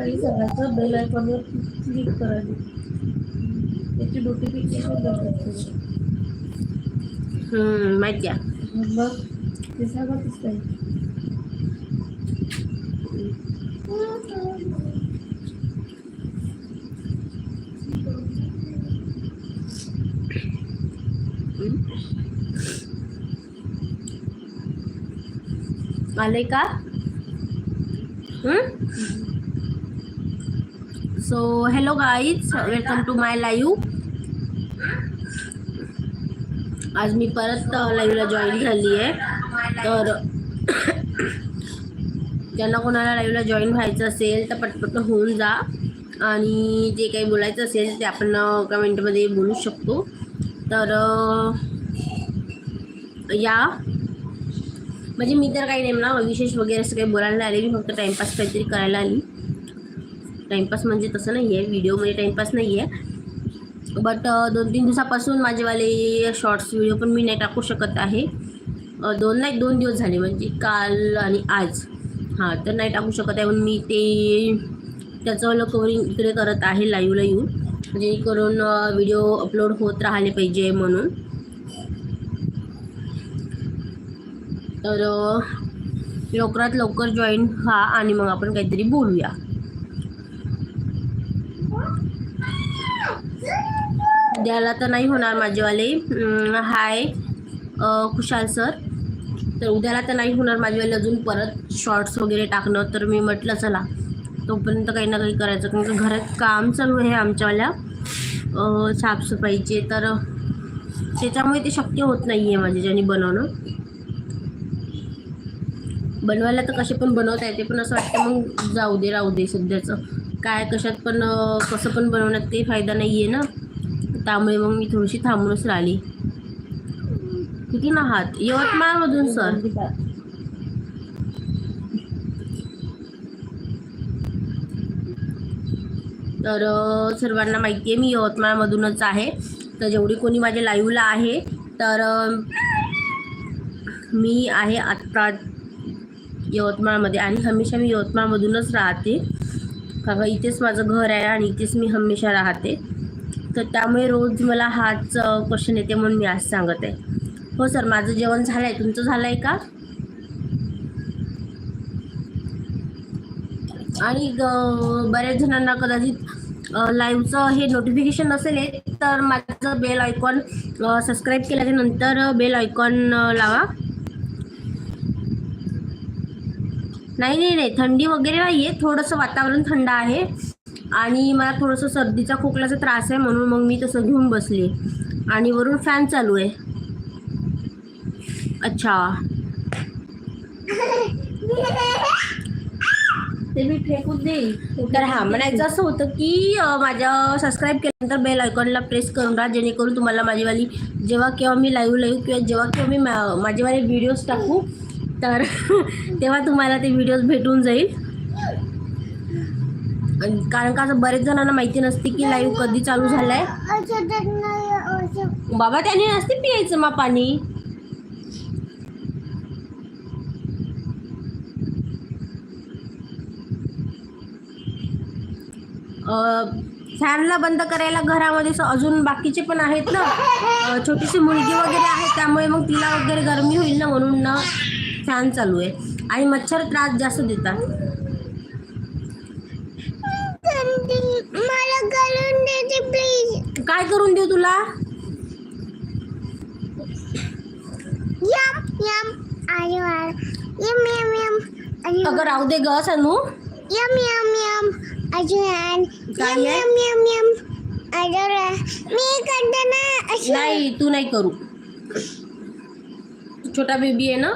सकाळी सांगायचं बेल आयकॉनवर क्लिक करायला त्याची नोटिफिकेशन बघायचं हम्म, माहिती आहे मग ते सांगतच नाही आले का so hello guys welcome to my live आज मी परत लाईव्हला जॉईन झाली आहे तर ज्यांना कोणाला लाईव्हला जॉईन व्हायचं असेल तर पटपट होऊन जा. आणि जे काही बोलायचं असेल ते आपण कमेंटमध्ये बोलू शकतो. तर या. म्हणजे मी तर काही नाही ना विशेष वगैरे असं काही बोलायला आले. मी फक्त टाईमपास काहीतरी करायला आली. टाईमपास म्हणजे तसं नाही आहे व्हिडिओमध्ये टाईमपास नाही आहे. बट दोन तीन दिवसापासून माझेवाले शॉर्ट्स व्हिडिओ पण मी नाही टाकू शकत आहे. दोन नाही दोन दिवस झाले म्हणजे काल आणि आज. हां तर नाही टाकू शकत आहे म्हणून मी ते त्याचं कवरिंग इकडे करत आहे लाईव्हला येऊन. जेणेकरून व्हिडिओ अपलोड होत राहिले पाहिजे म्हणून. तर लवकरात लवकर जॉईन व्हा आणि मग आपण काहीतरी बोलूया. उद्याला तर नाही होणार माझेवाले. हाय खुशाल सर. तर उद्याला तर नाही होणार माझेवाले अजून परत शॉर्ट्स वगैरे टाकणं. तर मी म्हटलं चला तोपर्यंत काही ना काही करायचं. कारण घरात काम चालू आहे आमच्यावाल्या. साफसफाईचे. तर त्याच्यामुळे ते शक्य होत नाही आहे माझ्याच्याने बनवणं. बनवायला तर कसे पण बनवता येते पण असं वाटतं मग जाऊ दे राहू दे सध्याचं. काय कशात पण कसं पण बनवण्यात काही फायदा नाही आहे ना. त्यामुळे मग मी थोडीशी थांबूनच राहिली. कुठून आहात यवतमाळमधून सर. तर सर्वांना माहिती आहे मी यवतमाळमधूनच आहे. तर जेवढी कोणी माझ्या लाईव्हला आहे तर मी आहे आत्ता यवतमाळमध्ये आणि हमेशा मी यवतमाळमधूनच राहते. कारण इथेच माझं घर आहे आणि इथेच मी हमेशा राहते. तर त्यामुळे रोज मला हाच क्वेश्चन येते म्हणून मी आज सांगत आहे. हो सर माझं जेवण झालं आहे तुमचं झालं आहे का? आणि बऱ्याच जणांना कदाचित लाईव्हचं हे नोटिफिकेशन असेल तर माझं बेल आयकॉन सबस्क्राईब केल्याच्यानंतर बेल आयकॉन लावा. नाही नाही नाही. थंडी वगैरे नाही आहे थोडंसं वातावरण थंड आहे. आणि मला थोडंसं सर्दीचा खोकल्याचा त्रास आहे म्हणून मग मी तसं घेऊन बसली. आणि वरून फॅन चालू आहे. अच्छा. ते मी फेकून देईल. तर हा म्हणायचं असं होतं की माझ्या सबस्क्राईब केल्यानंतर बेल आयकॉनला प्रेस करून राहा जेणेकरून तुम्हाला माझीवाली जेव्हा केव्हा मी लाईव्ह लाईव्ह किंवा जेव्हा केव्हा मी माझेवाले व्हिडिओज टाकू तर तेव्हा तुम्हाला ते व्हिडिओज भेटून जाईल. कारण का असं बरेच जणांना माहिती नसते की लाईव्ह कधी चालू झालाय? बाबा त्याने नसते पियायचं मा पाणी? फॅनला बंद करायला घरामध्ये अजून बाकीचे पण आहेत ना? छोटीशी मुलगी वगैरे आहे त्यामुळे मग तिला वगैरे गरमी होईल ना म्हणून ना फॅन चालू आहे. आणि मच्छर त्रास जास्त देतात मला करून देते प्लीज काय करून देऊ तुला? यम यम अरे वा यम यम यम अरे अगं राहू दे ग सनू. यम यम यम अजून काय यम आहे? यम यम यम अरे वा. मी करते ना अशी. नाही तू नाही करू. छोटा बेबी आहे ना?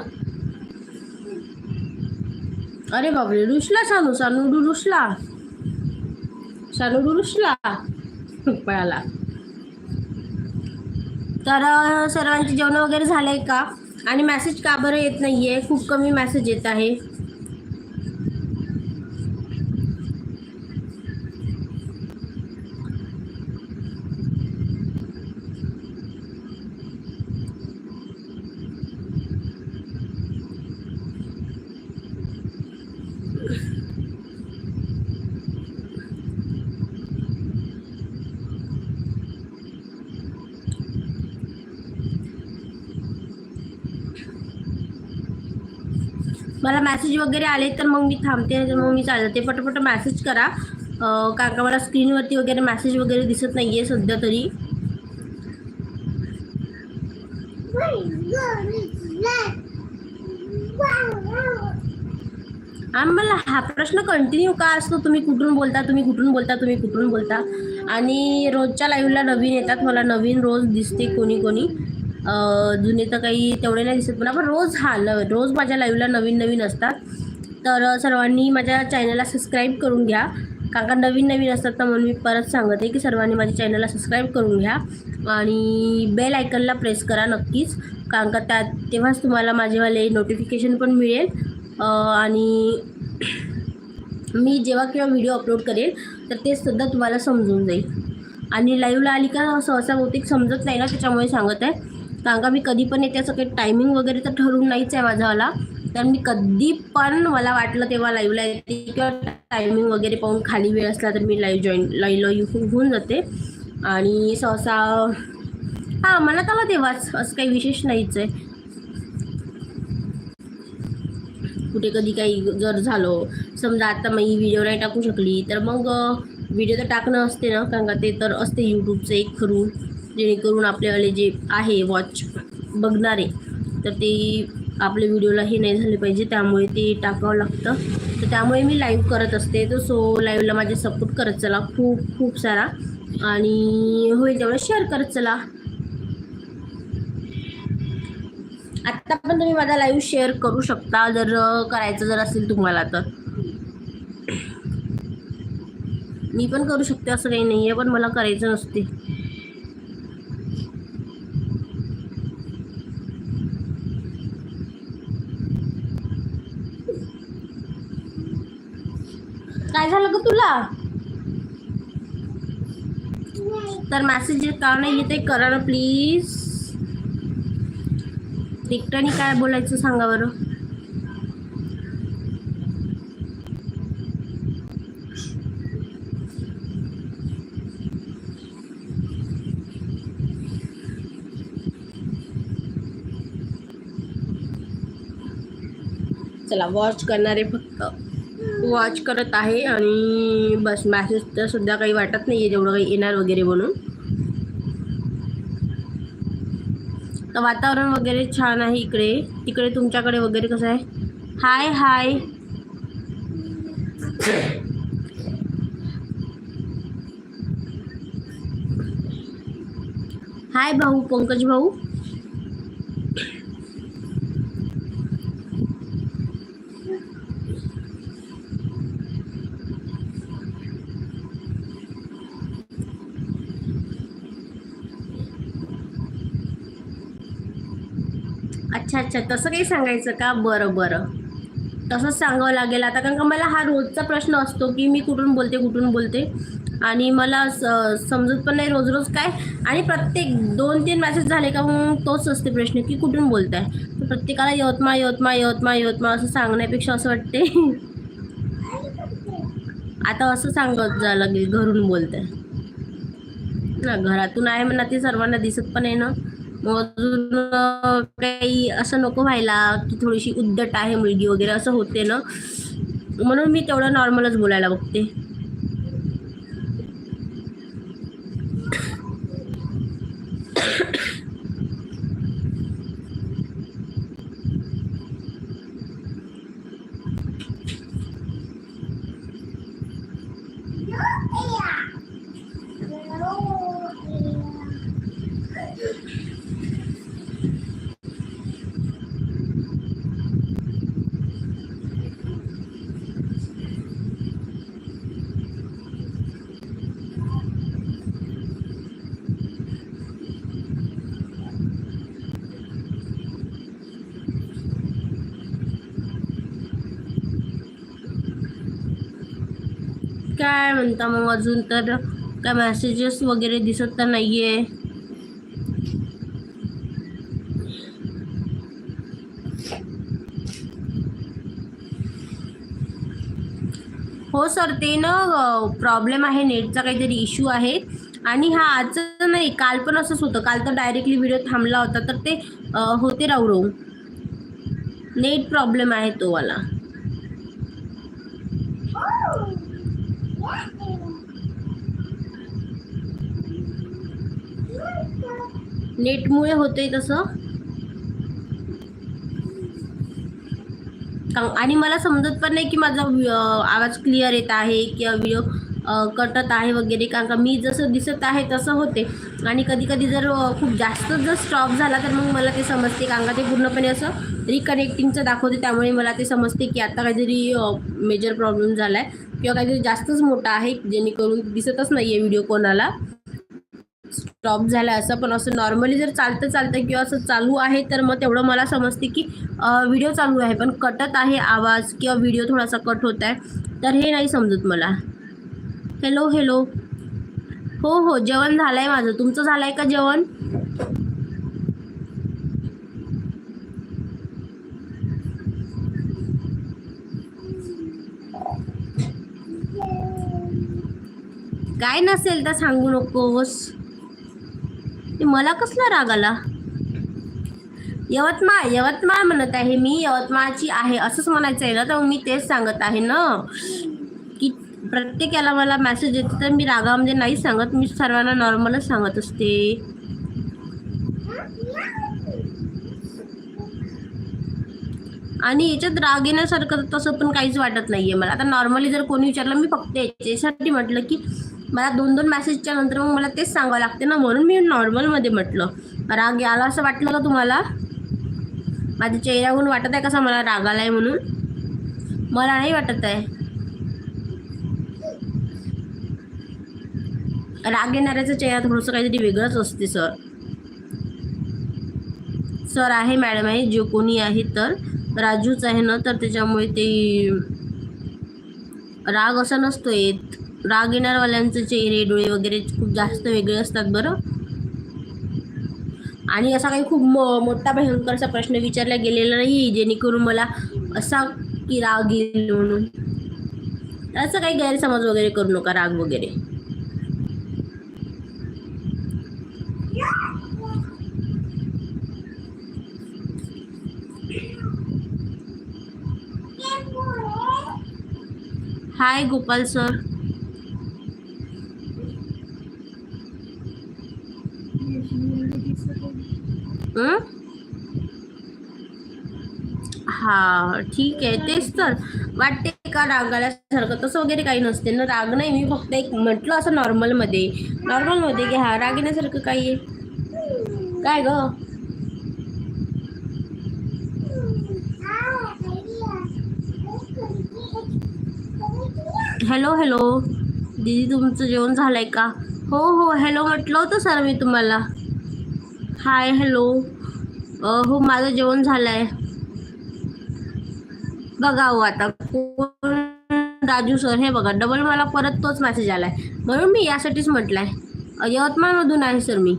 अरे बापरे रुसला सानू. सानू रुसला सानू रुसला पळाला. तर सर्वांची सर्वांचे जेवण वगैरे आहे का? आणि मॅसेज का बरं येत नाही आहे खूप कमी मॅसेज येत आहे. मला मॅसेज वगैरे आले तर मग मी थांबते तर मग मी चालते. पटपट मॅसेज करा. काका मला स्क्रीनवरती वगैरे मॅसेज वगैरे दिसत नाही आहे सध्या तरी. आम्हाला मला हा प्रश्न कंटिन्यू का असतो? तुम्ही कुठून बोलता? तुम्ही कुठून बोलता? तुम्ही कुठून बोलता? आणि रोजच्या लाईव्हला नवीन येतात. मला नवीन रोज दिसते कोणी कोणी. जुने तर काही तेवढे नाही दिसत. मला पण रोज हा न रोज माझ्या लाईव्हला नवीन नवीन असतात. तर सर्वांनी माझ्या चॅनलला सबस्क्राईब करून घ्या. कारण का नवीन नवीन असतात तर म्हणून मी परत सांगते की सर्वांनी माझ्या चॅनलला सबस्क्राईब करून घ्या. आणि बेल आयकनला प्रेस करा नक्कीच. कारण का त्यात तेव्हाच तुम्हाला माझेवाले नोटिफिकेशन पण मिळेल. आणि मी जेव्हा केव्हा व्हिडिओ अपलोड करेल तर ते सुद्धा तुम्हाला समजून जाईल. आणि लाईव्हला आली का सहसा बहुतेक समजत नाही ना त्याच्यामुळे सांगत आहे. कारण का मी कधी पण येते असं काही टायमिंग वगैरे तर ठरवून नाहीच आहे माझावाला तर मी कधी पण मला वाटलं तेव्हा लाईव्हला येते किंवा टायमिंग वगैरे पाहून खाली वेळ असला तर मी लाईव्ह जॉईन लाईव्हला येऊन होऊन जाते. आणि सहसा हां मला आला तेव्हाच असं काही विशेष नाहीच आहे. कुठे कधी काही जर झालं समजा आता मी व्हिडिओ नाही टाकू शकली तर मग व्हिडिओ तर टाकणं असते ना कारण का ते तर असते यूट्यूबचं एक करून जेणेकरून आपल्यावाले जे आहे वॉच बघणारे तर ते आपल्या व्हिडिओला हे नाही झाले पाहिजे. त्यामुळे ते टाकावं लागतं. तर त्यामुळे मी लाईव्ह करत असते. तर सो लाईव्हला माझे सपोर्ट करत चला. खूप खूप सारा. आणि होईल तेवढं शेअर करत चला. आत्ता पण तुम्ही माझा लाईव्ह शेअर करू शकता जर करायचं जर असेल तुम्हाला तर. मी पण करू शकते असं काही नाही आहे पण मला करायचं नसते. काय झालं ग तुला? तर मॅसेज का नाही येते करा ना प्लीज एकट्याने काय बोलायचं सांगा बरं. चला वॉच करणारे फक्त. वॉच करत आहे आणि बस मॅसेज तर सुद्धा काही वाटत नाही आहे जेवढं काही येणार वगैरे म्हणून. तर वातावरण वगैरे छान आहे इकडे. तिकडे तुमच्याकडे वगैरे कसं आहे? हाय हाय हाय भाऊ पंकज भाऊ. अच्छा अच्छा तसं काही सांगायचं का? बरं बरं. तसंच सांगावं लागेल आता कारण का मला हा रोजचा प्रश्न असतो की मी कुठून बोलते कुठून बोलते? आणि मला स- समजत पण नाही रोज रोज काय? आणि प्रत्येक दोन तीन मॅसेज झाले का मग तोच असते प्रश्न की कुठून बोलताय? तर प्रत्येकाला यवतमाळ यवतमाळ यवतमाळ यवतमाळ असं सांगण्यापेक्षा असं वाटते. आता असं सांगत जा लागेल घरून बोलते. ना घरातून आहे म्हणा ते सर्वांना दिसत पण आहे ना. मग अजून काही असं नको व्हायला की थोडीशी उद्धट आहे मुलगी वगैरे असं होते ना. म्हणून मी तेवढं नॉर्मलच बोलायला बघते. काय म्हणता मग अजून तर? काय मेसेजेस वगैरे दिसत तर नाही आहे हो सर ते ना प्रॉब्लेम आहे नेटचा काहीतरी इश्यू आहे. आणि हा आजचं नाही काल पण असंच होतं. काल तर डायरेक्टली व्हिडिओ थांबला होता. तर ते होते राहू राहू नेट प्रॉब्लेम आहे तो वाला. नेटमुळे होते तसं. का- आणि मला समजत पण नाही की माझा आवाज क्लिअर येत आहे किंवा व्हिडिओ कटत आहे वगैरे. कारण का मी जसं दिसत आहे तसं होते. आणि कधी कधी जर खूप जास्त जर स्टॉप झाला तर मग मला ते समजते. कारण का ते पूर्णपणे असं रिकनेक्टिंगचं दाखवते. त्यामुळे मला ते समजते की आता काहीतरी मेजर प्रॉब्लेम झाला आहे किंवा काहीतरी जास्तच मोठा आहे. जेणेकरून दिसतच नाही आहे व्हिडिओ कोणाला. स्टॉप झाला असं पण असं नॉर्मली जर चालतं चालतं किंवा असं चालू आहे तर मग तेवढं मला समजते की व्हिडिओ चालू आहे. पण कटत आहे आवाज किंवा व्हिडिओ थोडासा कट होत आहे तर हे नाही समजत मला. हॅलो हॅलो हो हो जेवण झालं आहे माझं. तुमचं झालं आहे का जेवण? काय नसेल तर सांगू नकोस. ते मला कसला राग आला? यवतमाळ यवतमाळ म्हणत आहे मी. यवतमाळची आहे असंच म्हणायचं आहे ना तर मी तेच सांगत आहे ना. की प्रत्येकाला मला मेसेज येते तर मी रागामध्ये नाही सांगत. मी सर्वांना नॉर्मलच सांगत असते. आणि याच्यात राग येण्यासारखं तसं पण काहीच वाटत नाही आहे मला. आता नॉर्मली जर कोणी विचारलं मी फक्त याच्यासाठी म्हटलं की मला दोन दोन मेसेजच्या नंतर मग मला तेच सांगावं लागते ना म्हणून मी नॉर्मलमध्ये म्हटलं. राग याला असं वाटलं का तुम्हाला? माझ्या चेहऱ्यावरून वाटत आहे कसा मला राग आला आहे म्हणून? मला नाही वाटत आहे. राग येणाऱ्याचा चेहरा थोडंसं काहीतरी वेगळंच असते सर सर आहे मॅडम आहे जे कोणी आहे तर. राजूच आहे ना तर त्याच्यामुळे ते राग असा नसतो येत. राग येणारवाल्यांचे चेहरे डोळे वगैरे खूप जास्त वेगळे असतात बरं. आणि असा काही खूप मोठा मोठा असा प्रश्न विचारला गेलेला नाही जेणेकरून मला असा की राग येईल म्हणून. असं काही गैरसमज वगैरे करू नका राग वगैरे. हाय गोपाल सर हा ठीक आहे. तेच तर. वाटते का रागाल्यासारखं? तसं वगैरे काही नसते ना. राग नाही. मी फक्त एक म्हटलं असं नॉर्मलमध्ये. नॉर्मलमध्ये की हा राग येण्यासारखं काही आहे. काय ग? Hello hello. दीदी तुमचं जेवण झालंय का? हो हो. हॅलो म्हटलं होतं सर मी तुम्हाला. हाय हॅलो हो माझं जेवण झालं आहे बघा हो आता कोण राजू सर हे बघा डबल मला परत तोच मेसेज आला आहे म्हणून मी यासाठीच म्हटलं आहे यवतमाळमधून आहे सर मी.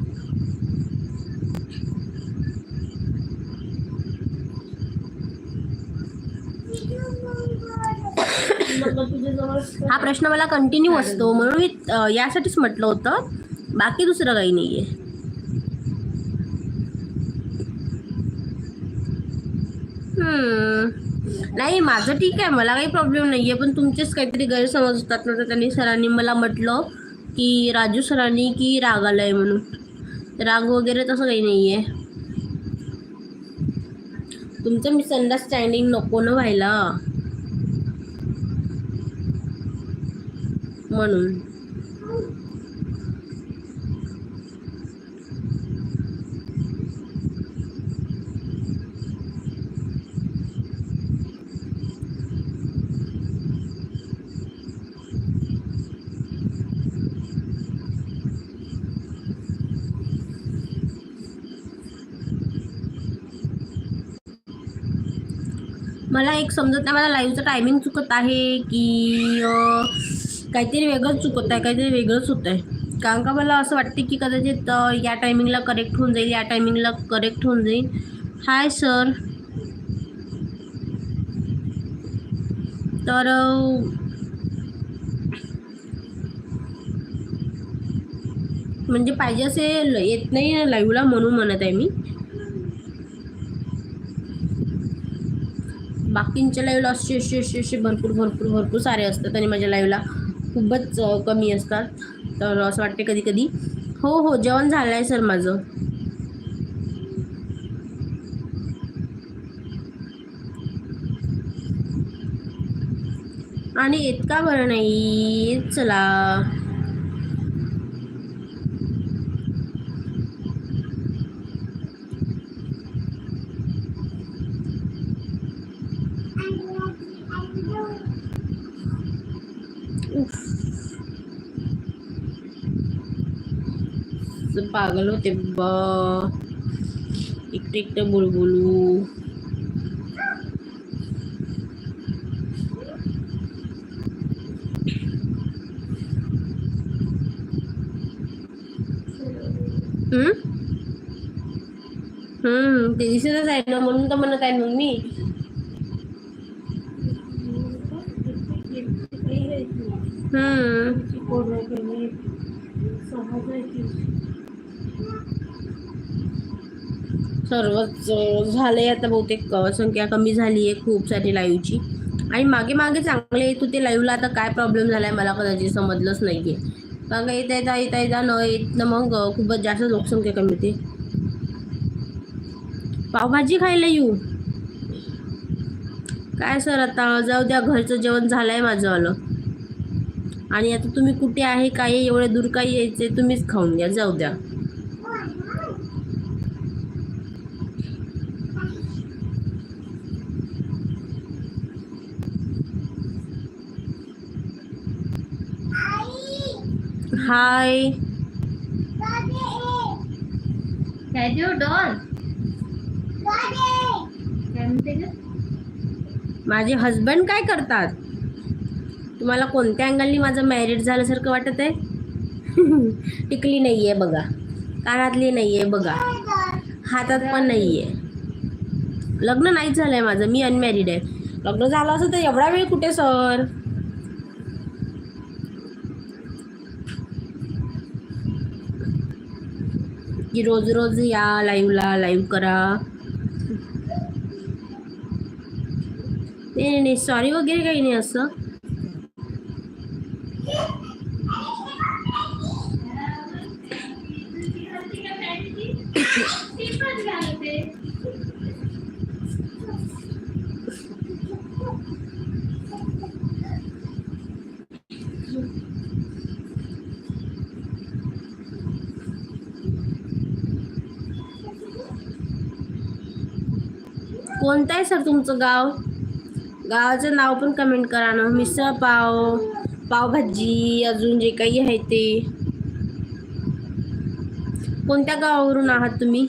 हा प्रश्न मला कंटिन्यू असतो. म्हणून मी यासाठीच म्हटलं होतं. बाकी दुसरं काही नाही आहे नाही माझं ठीक आहे. मला काही प्रॉब्लेम नाही आहे पण तुमचेच काहीतरी गैरसमज होतात ना तर त्यांनी सरांनी मला म्हटलं की राजू सरांनी की राग आलाय म्हणून. राग वगैरे तसं काही नाही आहे तुमचं मिसअंडरस्टँडिंग नको ना व्हायला. म्हणून. मला एक समजत नाही मला लाईव्हचं टायमिंग चुकत आहे की काहीतरी वेगळंच चुकत आहे काहीतरी वेगळंच होत आहे कारण का मला असं वाटते की कदाचित या टायमिंगला करेक्ट होऊन जाईल या टायमिंगला करेक्ट होऊन जाईल. हाय सर तर म्हणजे पाहिजे असे येत नाही लाईव्हला म्हणून म्हणत आहे मी. बाकींच्या लाईव्हला असे असे असे असे भरपूर भरपूर भरपूर सारे असतात आणि माझ्या लाईव्हला खूपच कमी असतात. तर असं वाटते कधी कधी. हो हो जेवण झालं आहे सर माझं. आणि इतका बरं नाही. चला. उफ. असं पागल होते बा एकटे एकटं बोल बोलू हम्म? हम्म ते दिसतच आहे ना म्हणून सर्वच झाले झालंय आता बहुतेक संख्या कमी झाली आहे खूप सारी लाईव्हची आणि मागे मागे चांगले येत होते लाईव्हला आता काय प्रॉब्लेम झालाय मला कदाचित समजलंच नाहीये. कारण का येता येता येता येता न येत ना मग खूपच जास्त लोकसंख्या कमी होते. पावभाजी खायला येऊ? काय सर आता? जाऊ द्या घरचं जेवण झालंय माझं आलं. आणि आता तुम्ही कुठे आहे काय एवढ्या दूर काय यायचे तुम्हीच खाऊन घ्या जाऊ द्या. हाय. माझे हस्बंड काय करतात? तुम्हाला कोणत्या अँगलनी माझं मॅरिड झाल्यासारखं वाटत आहे? टिकली नाही आहे बघा. कानातली नाही आहे बघा. हातात पण नाही आहे लग्न नाहीच झालं आहे माझं. मी अनमॅरिड आहे. लग्न झालं असं तर एवढा वेळ कुठे सर की रोज रोज या लाईव्हला लाईव्ह करा. नाही नाही नाही. सॉरी वगैरे काही नाही असं. कोणतं आहे सर तुमचं गाव? गावाचं नाव पण कमेंट करा ना. मिसळ पाव पावभाजी अजून जे काही आहे ते. कोणत्या गावावरून आहात तुम्ही?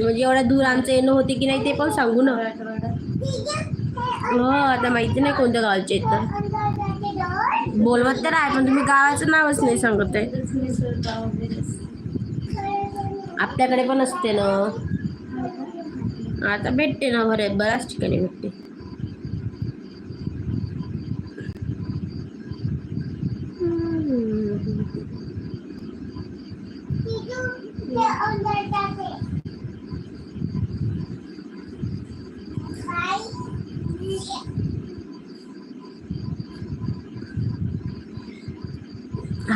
म्हणजे एवढ्या दूर आमचं येणं होते की नाही ते पण सांगू ना. हो आता माहिती नाही कोणत्या गावाचे आहेत तर. बोलवत तर आहे पण तुम्ही गावाचं नावच नाही सांगत आहे. आपल्याकडे पण असते ना. आता भेटते ना बरं बऱ्याच ठिकाणी भेटते.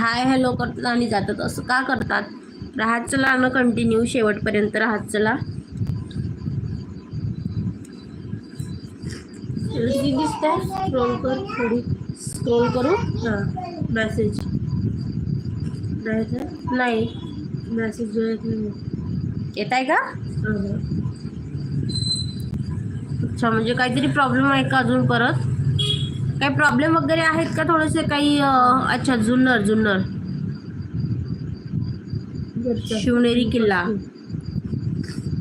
हाय हॅलो करतात आणि जातात. असं का करतात? राहत चला ना कंटिन्यू शेवटपर्यंत राहत चला. किती दिसतंय. स्क्रोल कर थोडी. स्क्रोल करू? हां. मॅसेज नाही. मॅसेज जो येत नाही. येत आहे का? अच्छा म्हणजे काहीतरी प्रॉब्लेम आहे का अजून परत? काही प्रॉब्लेम वगैरे आहेत का थोडेसे काही अच्छा जुन्नर जुन्नर? शिवनेरी किल्ला.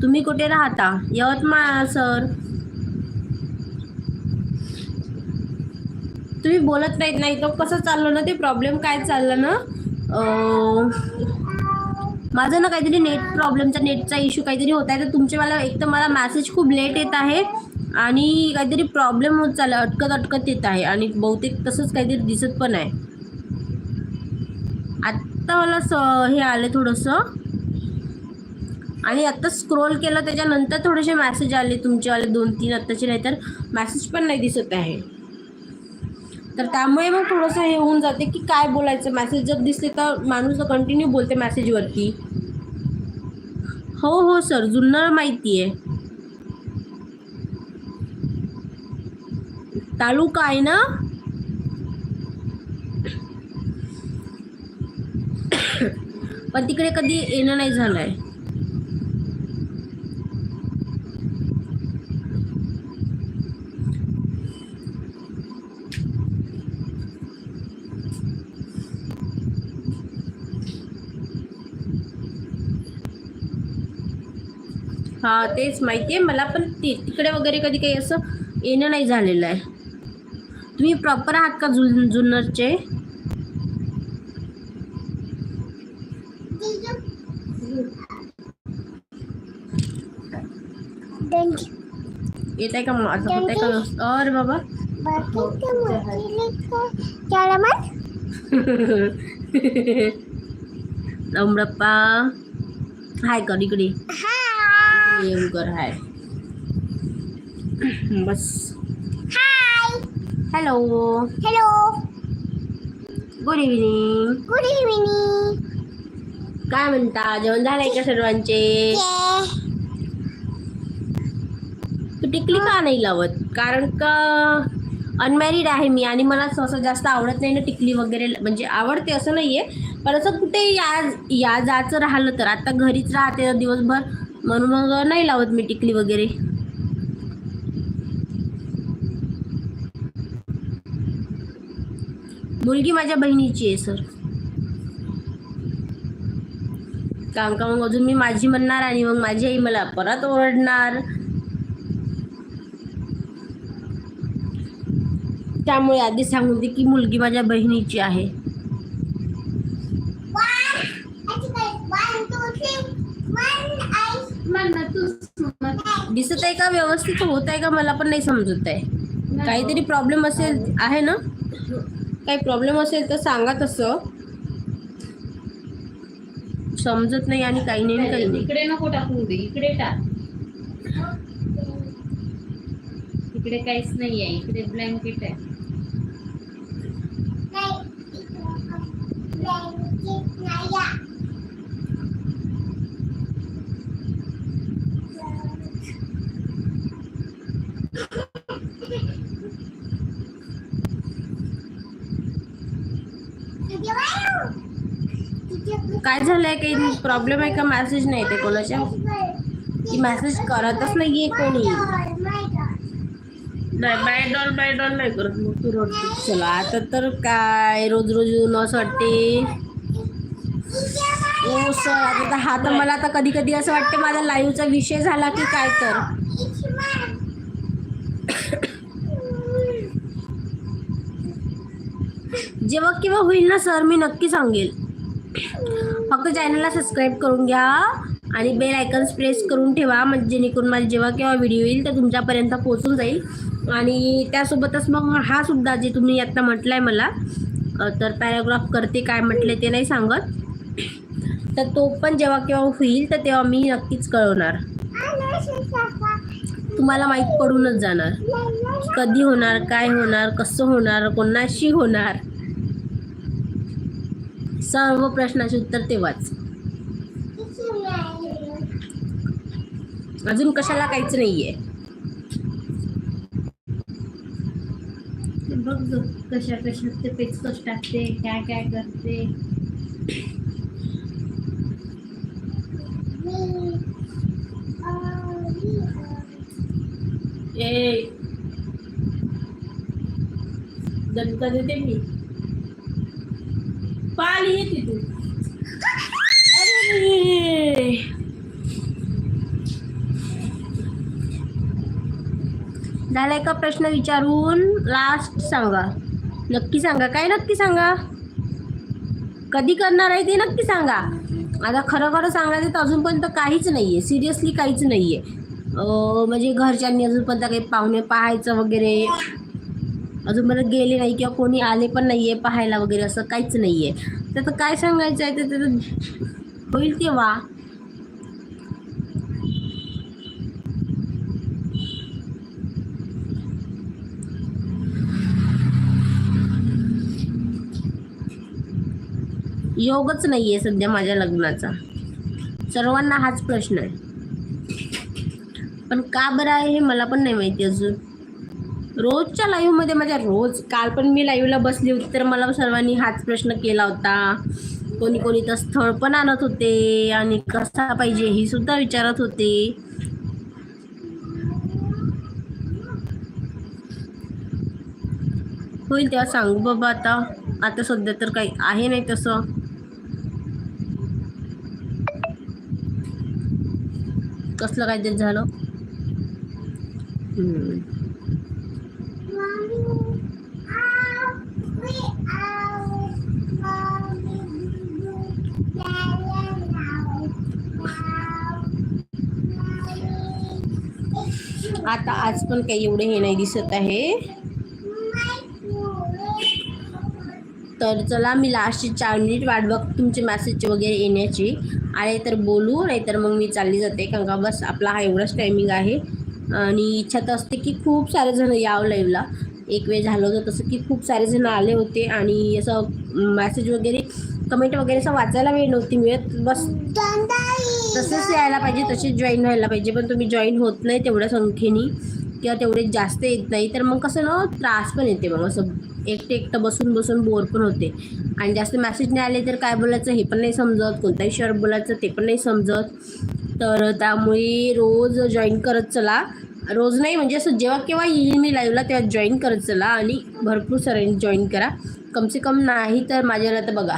तुम्ही कुठे राहता? यवतमाळ सर. तुम्ही बोलत नाहीत नाही तो कसं चाललं ना ते प्रॉब्लेम काय चाललं ना? अं, माझं ना काहीतरी नेट प्रॉब्लेमचा नेटचा इश्यू काहीतरी होत आहे तर तुमचे मला एक तर मला मॅसेज खूप लेट येत आहे. आणि काहीतरी प्रॉब्लेम होत चालला अटकत अटकत येत आहे. आणि बहुतेक तसंच काहीतरी दिसत पण आहे. आत्ता मला स हे आले थोडंसं. आणि आत्ता स्क्रोल केलं त्याच्यानंतर थोडेसे मॅसेज आले तुमचेवाले दोन तीन आत्ताचे नाही तर मॅसेज पण नाही दिसत आहे. तर त्यामुळे मग थोडंसं हे होऊन जाते की काय बोलायचं? मॅसेज जर दिसले तर माणूस कंटिन्यू बोलते मॅसेजवरती हो हो सर जुन्नर माहिती आहे तालुका आहे ना? पण तिकडे कधी येणं नाही झालंय. हा तेच माहिती आहे मला पण ते तिकडे वगैरे कधी काही असं येणं नाही झालेलं आहे. तुम्ही प्रॉपर आहात का जुन जुन्नरचे. येत आहे का माझं होत आहे का? अरे बाबा? अमरप्पा हाय कर इकडे Hai. येऊ कर हाय बस. Hello Hello. Good evening Good evening. काय म्हणता? जेवण झालंय का सर्वांचे. तू टिकली का नाही लावत? कारण का अनमॅरिड आहे मी आणि मला सहसा जास्त आवडत नाही ना टिकली वगैरे. म्हणजे आवडते असं नाही आहे पण असं कुठे या या जायचं राहिलं तर. आता घरीच राहते दिवसभर. म्हणून मग नाही लावत मी टिकली वगैरे. मुलगी माझ्या बहिणीची आहे सर. काम का मग अजून मी माझी म्हणणार आणि मग माझी आई मला परत ओरडणार. त्यामुळे आधी सांगून दे की मुलगी माझ्या बहिणीची आहे. दिसत आहे का? व्यवस्थित होत आहे का? मला पण नाही समजत आहे काहीतरी प्रॉब्लेम असेल आहे ना? काही प्रॉब्लेम असेल तर सांगा तसं. समजत नाही आणि काही नाही काही नाही. इकडे नको टाकू दे इकडे टाक. इकडे काहीच नाही आहे इकडे ब्लँकेट आहे. काय झालंय काही प्रॉब्लेम आहे का मेसेज नाही ते कोणाच्या? की मेसेज करतच नाहीये कोणी. नाही बायडॉल बायडॉल नाही करत मग तू रडते चला आता तर काय? रोज रोज येऊन असं वाटते. ओ सर आता तर हा तर मला आता कधी कधी असं वाटते माझा लाईव्हचा विषय झाला की काय तर. जेव्हा केव्हा होईल ना सर मी नक्की सांगेल. फक्त चॅनलला सबस्क्राईब करून घ्या आणि बेल आयकन्स प्रेस करून ठेवा. म्हणजे जेणेकरून माझे जेव्हा केव्हा व्हिडिओ येईल तर तुमच्यापर्यंत पोहोचून जाईल. आणि त्यासोबतच मग हा सुद्धा जे तुम्ही आत्ता म्हटलं आहे मला तर पॅराग्राफ करते काय म्हटले ते नाही सांगत. तर तो पण जेव्हा केव्हा होईल तर तेव्हा मी नक्कीच कळवणार. तुम्हाला माहीत पडूनच जाणार. कधी होणार काय होणार कसं होणार कोणाशी होणार. सर्व प्रश्नाचे उत्तर तेव्हाच अजून कशाला काहीच नाहीये. बघ कशा कशात ते पेचकस टाकते काय काय करते. ए. दणका देते मी. पाली येते तू झालाय का प्रश्न विचारून लास्ट सांगा. नक्की सांगा. काय नक्की सांगा? कधी करणार आहे ते नक्की सांगा. आता खरं खरं सांगायचं तर अजूनपर्यंत काहीच नाही आहे सिरियसली काहीच नाही आहे म्हणजे घरच्यांनी अजूनपर्यंत काही पाहुणे पाहायचं वगैरे अजूनपर्यंत गेले नाही किंवा कोणी आले पण नाही आहे पाहायला वगैरे असं काहीच नाही आहे त्याचं काय सांगायचं आहे ते त्याचं होईल तेव्हा. योगच नाही आहे सध्या माझ्या लग्नाचा. सर्वांना हाच प्रश्न आहे. पण का बरं आहे हे मला पण नाही माहिती अजून. रोजच्या लाईव्हमध्ये माझ्या रोज काल पण मी लाईव्हला बसली होती तर मला सर्वांनी हाच प्रश्न केला होता. कोणी कोणी तर स्थळ पण आणत होते आणि कसा पाहिजे ही सुद्धा विचारत होते. होईल तेव्हा सांगू बाबा आता. आता सध्या तर काही आहे नाही तसं. कसलं काय झालं? हम्म. आता आज पण काही एवढे हे नाही दिसत आहे. तर चला मी लास्टचे चार मिनिट वाट बघ तुमचे मॅसेज वगैरे येण्याची. आले तर बोलू नाहीतर मग मी चालली जाते. कारण का बस आपला हा एवढाच टायमिंग आहे. आणि इच्छा तर असते की खूप सारे जण यावं लाईव्हला एक वेळ झालं होतं तसं की खूप सारे जण आले होते आणि असं मॅसेज वगैरे कमेंट वगैरे असं वाचायला वेळ नव्हती मिळत. बस तसंच यायला पाहिजे तसेच जॉईन व्हायला पाहिजे. पण तुम्ही जॉईन होत नाही तेवढ्या संख्येने किंवा तेवढे जास्त येत नाही. तर मग कसं ना त्रास पण येते मग असं. एकटे एकटं बसून बसून बोर पण होते. आणि जास्त मॅसेज नाही आले तर काय बोलायचं हे पण नाही समजत. कोणताही शहर बोलायचं ते पण नाही समजत. तर त्यामुळे रोज जॉईन करत चला. रोज नाही म्हणजे असं जेव्हा केव्हा येईल मी लाईव्हला तेव्हा जॉईन करत चला आणि भरपूर सरांनी जॉईन करा. कमसे कम नाही तर माझ्याला तर बघा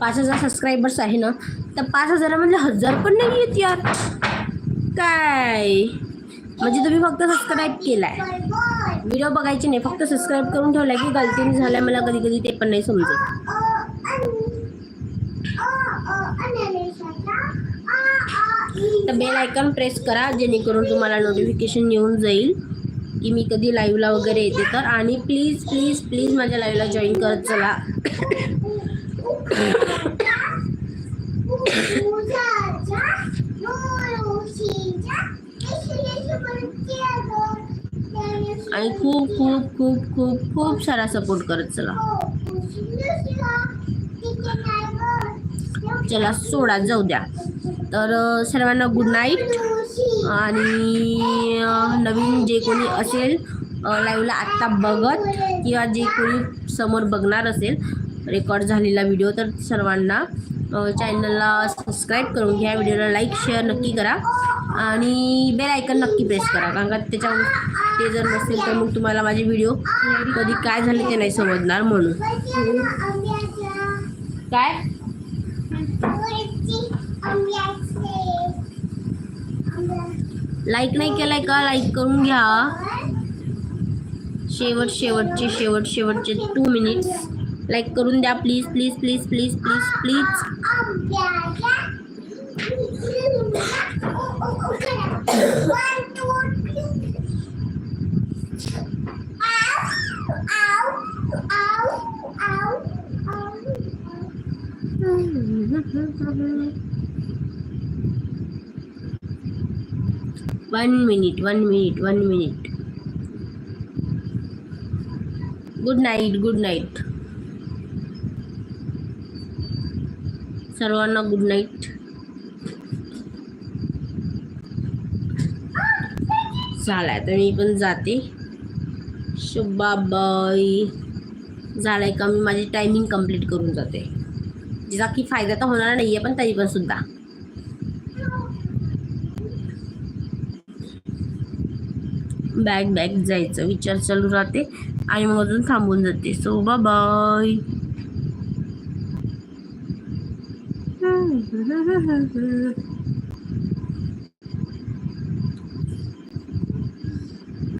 पाच हजार सबस्क्रायबर्स आहे ना तर पाच हजारामधले म्हणजे हजार पण नाही येत यार. काय? म्हणजे तुम्ही फक्त सबस्क्राईब आहे व्हिडिओ बघायचे नाही फक्त सबस्क्राईब करून ठेवला की गलतीने झाल्या मला कधी कधी ते पण नाही समजत. तर बेल आयकॉन प्रेस करा जेणेकरून तुम्हाला नोटिफिकेशन येऊन जाईल की मी कधी लाईव्हला वगैरे येते तर. आणि प्लीज प्लीज प्लीज माझ्या लाईव्हला जॉईन करत चला. आणि खूप खूप खूप खूप खूप सारा सपोर्ट करत चला. चला सोडा जाऊ द्या. तर सर्वांना गुड नाईट आणि नवीन जे कोणी असेल लाईव्हला आत्ता बघत किंवा जे कोणी समोर बघणार असेल रेकॉर्ड झालेला व्हिडिओ तर सर्वांना चॅनलला सबस्क्राईब करून घ्या. व्हिडिओला लाईक शेअर नक्की करा. आणि बेल आयकन नक्की प्रेस करा. कारण का त्याच्या ते जर नसेल तर मग तुम्हाला माझे व्हिडिओ कधी काय झाले ते नाही समजणार म्हणून. काय? लाईक नाही केलाय का? लाईक करून घ्या. शेवट शेवटचे शेवट शेवटचे टू मिनिट्स लाईक करून द्या please please please please please please one minute one minute one minute good night good night सर्वांना गुड नाईट झालाय तर मी पण जाते. शुभाबाई झालाय का? मी माझी टायमिंग कंप्लीट करून जाते. जिचा की फायदा तर होणार नाही आहे पण तरी पण सुद्धा. बॅग बॅग जायचं. विचार चालू राहते. आणि मग अजून थांबून जाते. सो बा बाय